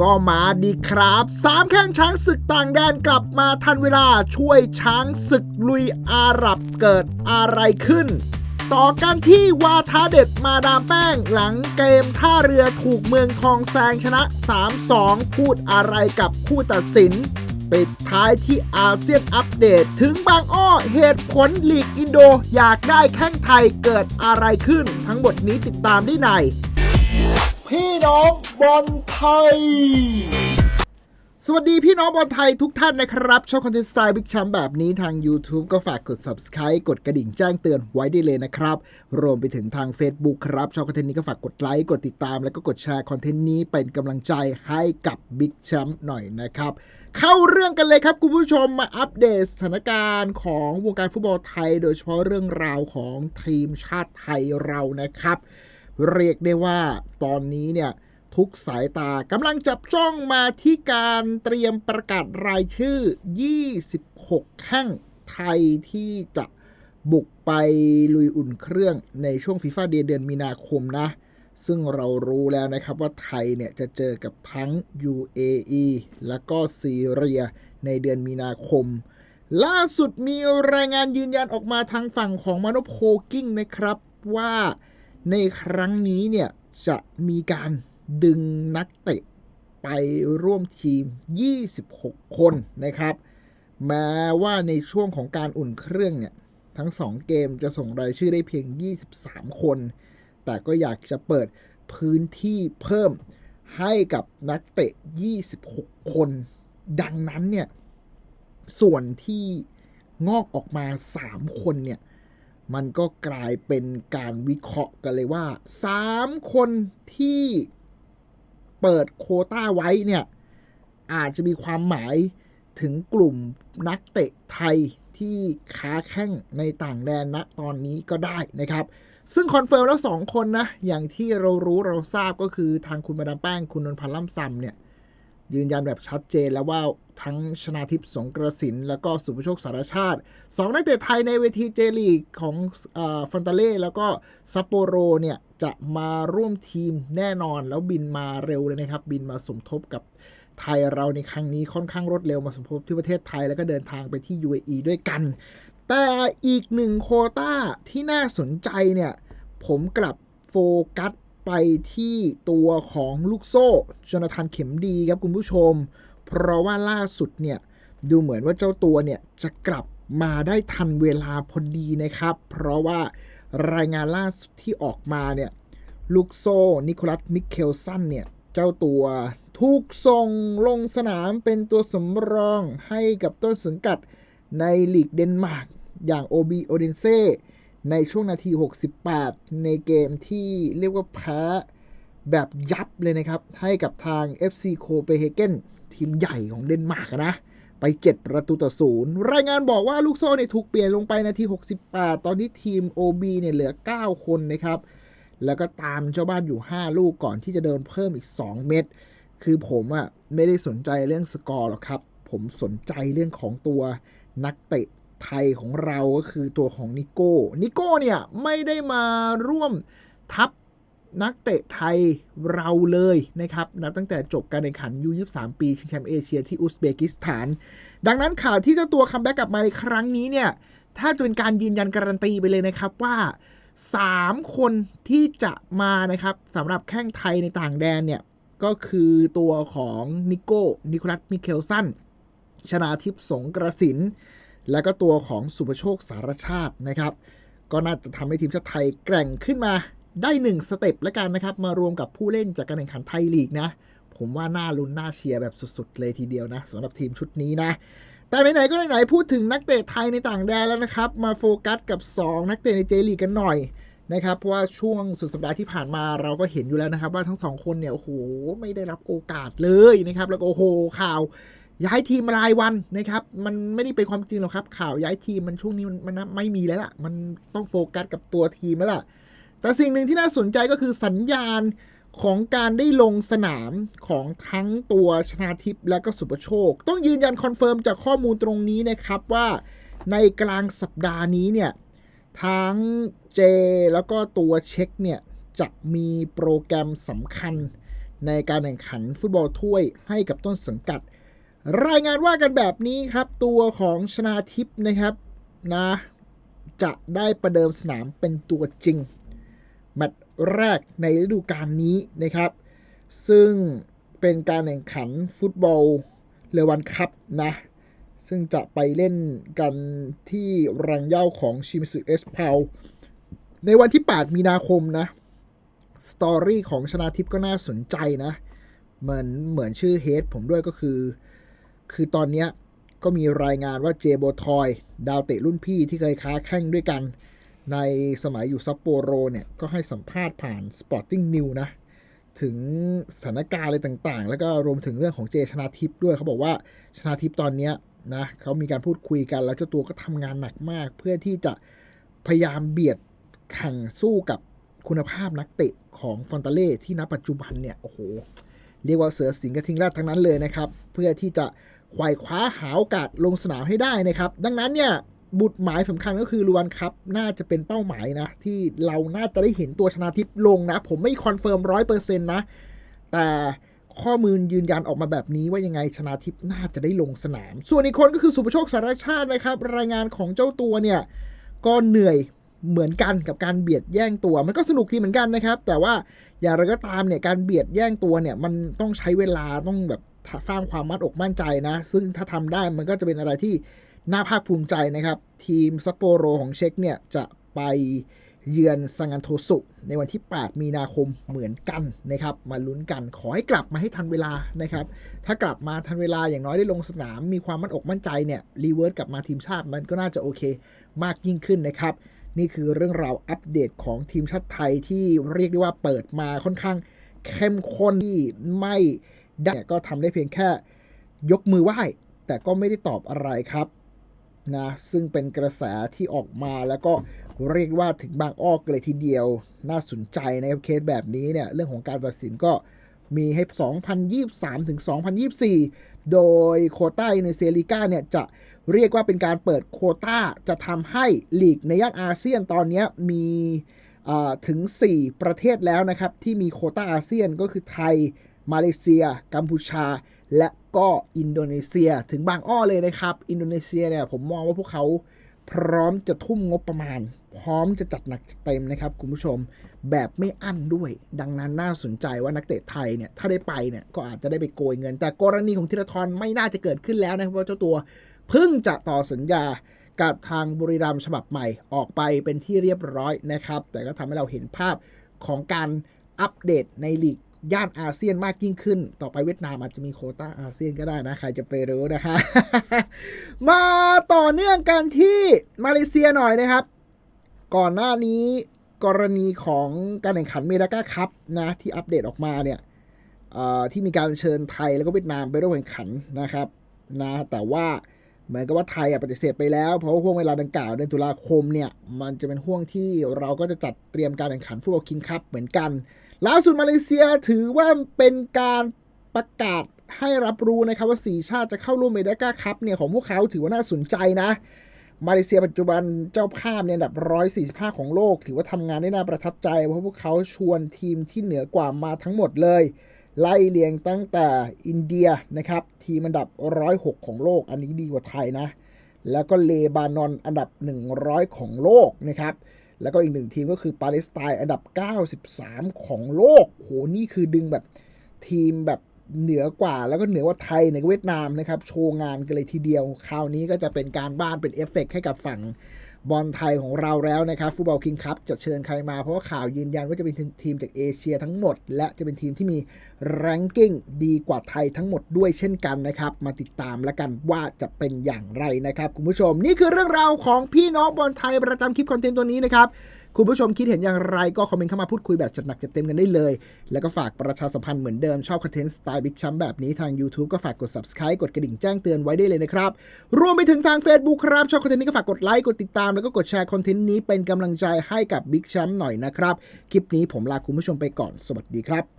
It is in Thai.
ก็มาดีครับสามแข้งช้างศึกต่างแดนกลับมาทันเวลาช่วยช้างศึกลุยอาหรับเกิดอะไรขึ้น ต่อกันที่วาทาเด็ดมาดามแป้งหลังเกมท่าเรือถูกเมืองทองแซงชนะ 3-2 พูดอะไรกับผู้ตัดสินปิดท้ายที่อาเซียนอัปเดตถึงบางอ้อเหตุผลลีกอินโดอยากได้แข้งไทยเกิดอะไรขึ้น ทั้งหมดนี้ติดตามได้ใน พี่น้องบอลไทย สวัสดีพี่น้องบอลไทยทุกท่านนะครับชอบคอนเทนต์สไตล์บิ๊กแชัมแบบนี้ทาง YouTube ก็ฝากกด Subscribe กดกระดิ่งแจ้งเตือนไว้ได้เลยนะครับ รวมไปถึงทาง Facebook ครับชอบคอนเทนต์นี้ก็ฝากกดไลค์กดติดตาม แล้วก็กดแชร์คอนเทนต์นี้เป็นกำลังใจให้กับบิ๊กแชัมหน่อยนะครับ เข้าเรื่องกันเลยครับคุณผู้ชมมาอัปเดตสถานการณ์ของวงการฟุตบอลไทย โดยเฉพาะเรื่องราวของทีมชาติไทยเรานะครับ เรียกได้ว่าตอนนี้เนี่ยทุกสายตากำลังจับจ้องมาที่การเตรียมประกาศรายชื่อ 26 แข้งไทยที่จะบุกไปลุยอุ่นเครื่องในช่วงฟีฟ่าเดย์เดือนมีนาคมนะ ซึ่งเรารู้แล้วนะครับว่าไทยเนี่ยจะเจอกับทั้ง UAE แล้วก็ซีเรียในเดือนมีนาคม ล่าสุดมีรายงานยืนยันออกมาทางฝั่งของมานโพกิ้งนะครับว่า ในครั้งนี้เนี่ยจะมีการดึงนักเตะไปร่วมทีม 26 คนนะครับ แม้ว่าในช่วงของการอุ่นเครื่องเนี่ย ทั้ง 2 เกมจะส่งรายชื่อได้เพียง 23 คน แต่ก็อยากจะเปิดพื้นที่เพิ่มให้กับนักเตะ 26 คน ดังนั้นเนี่ย ส่วนที่งอกออกมา 3 คนเนี่ย มันก็กลายเป็นการวิเคราะห์กันเลยว่า 3 คนที่เปิดโคต้าไว้เนี่ย อาจจะมีความหมายถึงกลุ่มนักเตะไทยที่ค้าแข้งในต่างแดนณตอนนี้ก็ได้นะครับ ซึ่งคอนเฟิร์มแล้ว 2 คนนะ อย่างที่เรารู้เราทราบก็คือทางคุณมาดามแป้งคุณนนพันธ์ล่ำซำเนี่ย ยืนยันแบบชัดเจนแล้วว่าทั้งชนาทิพย์สงกระสิน แล้วก็สุภโชคสารชาติสองนักเตะไทยในเวทีเจลีกของฟอนตาเล่แล้วก็ซัปโปโรเนี่ยจะมาร่วมทีมแน่นอนแล้วบินมาเร็วเลยนะครับ บินมาสมทบกับไทยเราในครั้งนี้ค่อนข้างรวดเร็วมาสมทบที่ประเทศไทยแล้วก็เดินทางไปที่ UAE ด้วยกัน แต่อีกหนึ่งโคต้าที่น่าสนใจเนี่ยผมกลับโฟกัส ไปที่ตัวของลูกโซ่จนาธานเข็มดีครับคุณผู้ชม เพราะว่าล่าสุดเนี่ยดูเหมือนว่าเจ้าตัวเนี่ยจะกลับมาได้ทันเวลาพอดีนะครับ เพราะว่ารายงานล่าสุดที่ออกมาเนี่ยลูกโซ่นิโคลัสมิเคลสันเนี่ยเจ้าตัวถูกส่งลงสนามเป็นตัวสำรองให้กับต้นสังกัดในลีกเดนมาร์กอย่างโอบีโอเดนเซ ในช่วงนาที 68 ในเกมที่เรียกว่าแพ้แบบยับเลยนะครับ ให้กับทาง FC โคเปเฮเกนทีมใหญ่ของเดนมาร์กนะ ไป 7 ประตูต่อศูนย์รายงานบอกว่าลูกโซ่เนี่ยถูกเปลี่ยนลงไปนาที 68 ตอนนี้ทีม OB เนี่ยเหลือ 9 คนนะครับ แล้วก็ตามเจ้าบ้านอยู่ 5 ลูกก่อนที่จะเดินเพิ่มอีก 2 เม็ดคือผมอะ่ะไม่ได้สนใจเรื่องสกอร์หรอกครับ ผมสนใจเรื่องของตัวนักเตะ ไทยของเราก็คือตัวของนิโก้ นิโก้เนี่ยไม่ได้มาร่วมทัพนักเตะไทยเราเลยนะครับ นับตั้งแต่จบการแข่งขันยู23 ปีชิงแชมป์เอเชียที่อุซเบกิสถาน ดังนั้นข่าวที่เจ้าตัวคัมแบ็กกลับมาในครั้งนี้เนี่ย ถ้าจะเป็นการยืนยันการันตีไปเลยนะครับว่า 3 คนที่จะมานะครับสำหรับแข้งไทยในต่างแดนเนี่ย ก็คือตัวของนิโก้ นิโคลัส มิเคลสันชนาทิพย์สงกระสิน แล้วก็ตัวของสุภโชคสารชาตินะครับ ก็น่าจะทำให้ทีมชาติไทยแกร่งขึ้นมาได้หนึ่งสเต็ปแล้วกันนะครับ มารวมกับผู้เล่นจากการแข่งขันไทยลีกนะ ผมว่าน่าลุ้นน่าเชียร์แบบสุดๆ เลยทีเดียวนะสำหรับทีมชุดนี้นะ แต่ไหนๆก็ไหนๆพูดถึงนักเตะไทยในต่างแดนแล้วนะครับ มาโฟกัสกับ 2 นักเตะในเจลีกกันหน่อยนะครับเพราะว่าช่วงสุดสัปดาห์ที่ผ่านมาเราก็เห็นอยู่แล้วนะครับ ว่าทั้งสองคนเนี่ยโอ้โหไม่ได้รับโอกาสเลยนะครับ แล้วก็โอ้โหข่าว ย้ายทีมมารายวันนะครับ มันไม่ได้เป็นความจริงหรอกครับ ข่าวย้ายทีมมันช่วงนี้มันมันไม่มีแล้วล่ะ มันต้องโฟกัสกับตัวทีมแล้วล่ะ แต่สิ่งหนึ่งที่น่าสนใจก็คือสัญญาณของการได้ลงสนามของทั้งตัวชนาทิพย์และก็สุปโชค ต้องยืนยันคอนเฟิร์มจากข้อมูลตรงนี้นะครับว่าในกลางสัปดาห์นี้เนี่ยทั้งเจแล้วก็ตัวเช็คเนี่ยจะมีโปรแกรมสำคัญในการแข่งขันฟุตบอลถ้วยให้กับต้นสังกัด รายงานว่ากันแบบนี้ครับ ตัวของชนาทิพย์นะครับนะจะได้ประเดิมสนามเป็นตัวจริง แมตช์แรกในฤดูกาลนี้นะครับ ซึ่งเป็นการแข่งขันฟุตบอลเลวันคัพนะ ซึ่งจะไปเล่นกันที่รังเย้าของชิมสึเอสพาวในวันที่ 8 มีนาคมนะ สตอรี่ของชนาทิพย์ก็น่าสนใจนะ เหมือนเหมือนชื่อเฮดผมด้วยก็คือ คือตอนเนี้ยก็มีรายงานว่าเจโบทอย ดาวเตะรุ่นพี่ที่เคยค้าแข่งด้วยกัน ในสมัยอยู่ซัปโปโรเนี่ย ก็ให้สัมภาษณ์ผ่าน Sporting New นะ ถึงสถานการณ์อะไรต่างๆ แล้วก็รวมถึงเรื่องของเจชนาทิพย์ด้วยเขาบอกว่าชนาทิพย์ตอนเนี้ยนะเขามีการพูดคุยกันแล้วเจ้าตัวก็ทำงานหนักมาก เพื่อที่จะพยายามเบียดแข่งสู้กับคุณภาพนักเตะของฟอนตาเล่ที่ณปัจจุบันเนี่ยโอ้โหเรียกว่าเสือสิงห์กระทิงแรดทั้งนั้นเลยนะครับ เพื่อที่จะ ควายคว้าหาโอกาสลงสนามให้ได้นะครับ ดังนั้นเนี่ยบุตรหมายสำคัญก็คือลูวันครับ น่าจะเป็นเป้าหมายนะ ที่เราน่าจะได้เห็นตัวชนาทิพย์ลงนะ ผมไม่คอนเฟิร์มร้อยเปอร์เซ็นต์นะ แต่ข้อมูลยืนยันออกมาแบบนี้ว่ายังไงชนาทิพย์น่าจะได้ลงสนาม ส่วนอีกคนก็คือสุภโชคสารชาตินะครับ รายงานของเจ้าตัวเนี่ยก็เหนื่อยเหมือนกันกับการเบียดแย่งตัว มันก็สนุกดีเหมือนกันนะครับ แต่ว่าอย่างไรก็ตามเนี่ยการเบียดแย่งตัวเนี่ยมันต้องใช้เวลาต้องแบบ สร้างความมั่นอกมั่นใจนะ ซึ่งถ้าทำได้มันก็จะเป็นอะไรที่น่าภาคภูมิใจนะครับ ทีมซัปโปโรของเช็กเนี่ยจะไปเยือนซังอันโทสุในวันที่ 8 มีนาคมเหมือนกันนะครับ มาลุ้นกันขอให้กลับมาให้ทันเวลานะครับ ถ้ากลับมาทันเวลาอย่างน้อยได้ลงสนามมีความมั่นอกมั่นใจเนี่ยรีเวิร์สกลับมาทีมชาติมันก็น่าจะโอเคมากยิ่งขึ้นนะครับ นี่คือเรื่องราวอัปเดตของทีมชาติไทยที่เรียกได้ว่าเปิดมาค่อนข้างเข้มข้นที่ไม่ ได้ก็ทำได้เพียงแค่ยกมือไหว้ แต่ก็ไม่ได้ตอบอะไรครับนะซึ่งเป็นกระแสที่ออกมาแล้วก็เรียกว่าถึงบางอ้อกเลยทีเดียว น่าสนใจนะครับเคสแบบนี้เนี่ยเรื่องของการตัดสินก็มีให้ 2023 ถึง 2024 โดยโควต้าในเซริก้าเนี่ยจะเรียกว่าเป็นการเปิดโควต้าจะทำให้ลีกในย่านอาเซียนตอนนี้มีถึง 4 ประเทศแล้วนะครับ ที่มีโควต้าอาเซียนก็คือไทย มาเลเซีย กัมพูชา และก็อินโดนีเซีย ถึงบางอ้อเลยนะครับ อินโดนีเซียเนี่ยผมมองว่าพวกเขาพร้อมจะทุ่มงบประมาณ พร้อมจะจัดหนักเต็มนะครับคุณผู้ชมแบบไม่อั้นด้วย ดังนั้นน่าสนใจว่านักเตะไทยเนี่ยถ้าได้ไปเนี่ยก็อาจจะได้ไปโกยเงิน แต่กรณีของธีรทรไม่น่าจะเกิดขึ้นแล้วนะครับเพราะเจ้าตัวเพิ่งจะต่อสัญญากับทางบุรีรัมย์ฉบับใหม่ออกไปเป็นที่เรียบร้อยนะครับ แต่ก็ทำให้เราเห็นภาพของการอัปเดตในลีก ย่านอาเซียนมากยิ่งขึ้น ต่อไปเวียดนามอาจจะมีโคต้าอาเซียนก็ได้นะ ใครจะไปรู้นะคะ มาต่อเนื่องกันที่มาเลเซียหน่อยนะครับ ก่อนหน้านี้กรณีของการแข่งขันเมดากาคัพนะที่อัปเดตออกมาเนี่ยที่มีการเชิญไทยแล้วก็เวียดนามไปร่วมแข่งขันนะครับนะแต่ว่าเหมือนกับว่าไทยปฏิเสธไปแล้ว เพราะว่าห่วงเวลาดังกล่าวเดือนตุลาคมเนี่ยมันจะเป็นห่วงที่เราก็จะจัดเตรียมการแข่งขันฟุตบอลคิงคัพเหมือนกัน ล่าสุดมาเลเซียถือว่าเป็นการประกาศให้รับรู้นะครับว่าสีชาติจะเข้าร่วมเมดากาคัพเนี่ยของพวกเขาถือว่าน่าสนใจนะ มาเลเซียปัจจุบันเจ้าภาพเนี่ยอันดับ 145 ของโลก ถือว่าทำงานได้น่าประทับใจ เพราะพวกเขาชวนทีมที่เหนือกว่ามาทั้งหมดเลย ไล่เรียงตั้งแต่อินเดียนะครับ ทีมอันดับ 106 ของโลก อันนี้ดีกว่าไทยนะ แล้วก็เลบานอนอันดับ 100 ของโลกนะครับ แล้วก็อีกหนึ่งทีมก็คือปาเลสไตน์อันดับ 93 ของโลกโหนี่คือดึงแบบทีมแบบเหนือกว่าแล้วก็เหนือกว่าไทยในเวียดนามนะครับ โชว์งานกันเลยทีเดียว คราวนี้ก็จะเป็นการบ้านเป็นเอฟเฟกต์ให้กับฝั่ง บอลไทยของเราแล้วนะครับฟุตบอลคิงคัพจะเชิญใครมาเพราะว่าข่าวยืนยันว่าจะเป็นทีมจากเอเชียทั้งหมด และจะเป็นทีมที่มีแรงกิ้งดีกว่าไทยทั้งหมดด้วยเช่นกันนะครับ มาติดตามแล้วกันว่าจะเป็นอย่างไรนะครับคุณผู้ชม นี่คือเรื่องราวของพี่น้องบอลไทยประจำคลิปคอนเทนต์ตัวนี้นะครับ คุณผู้ชมคิดเห็นอย่างไรก็คอมเมนต์เข้ามาพูดคุยแบบจัดหนักจัดเต็มกันได้เลย แล้วก็ฝากประชาสัมพันธ์เหมือนเดิมชอบคอนเทนต์สไตล์บิ๊กชัมแบบนี้ทาง YouTube ก็ฝากกด subscribe กดกระดิ่งแจ้งเตือนไว้ได้เลยนะครับรวมไปถึงทาง Facebook ครับชอบคอนเทนต์นี้ก็ฝากกดไลค์กดติดตามแล้วก็กดแชร์คอนเทนต์นี้เป็นกำลังใจให้กับบิ๊กชัมหน่อยนะครับคลิปนี้ผมลาคุณผู้ชมไปก่อนสวัสดีครับ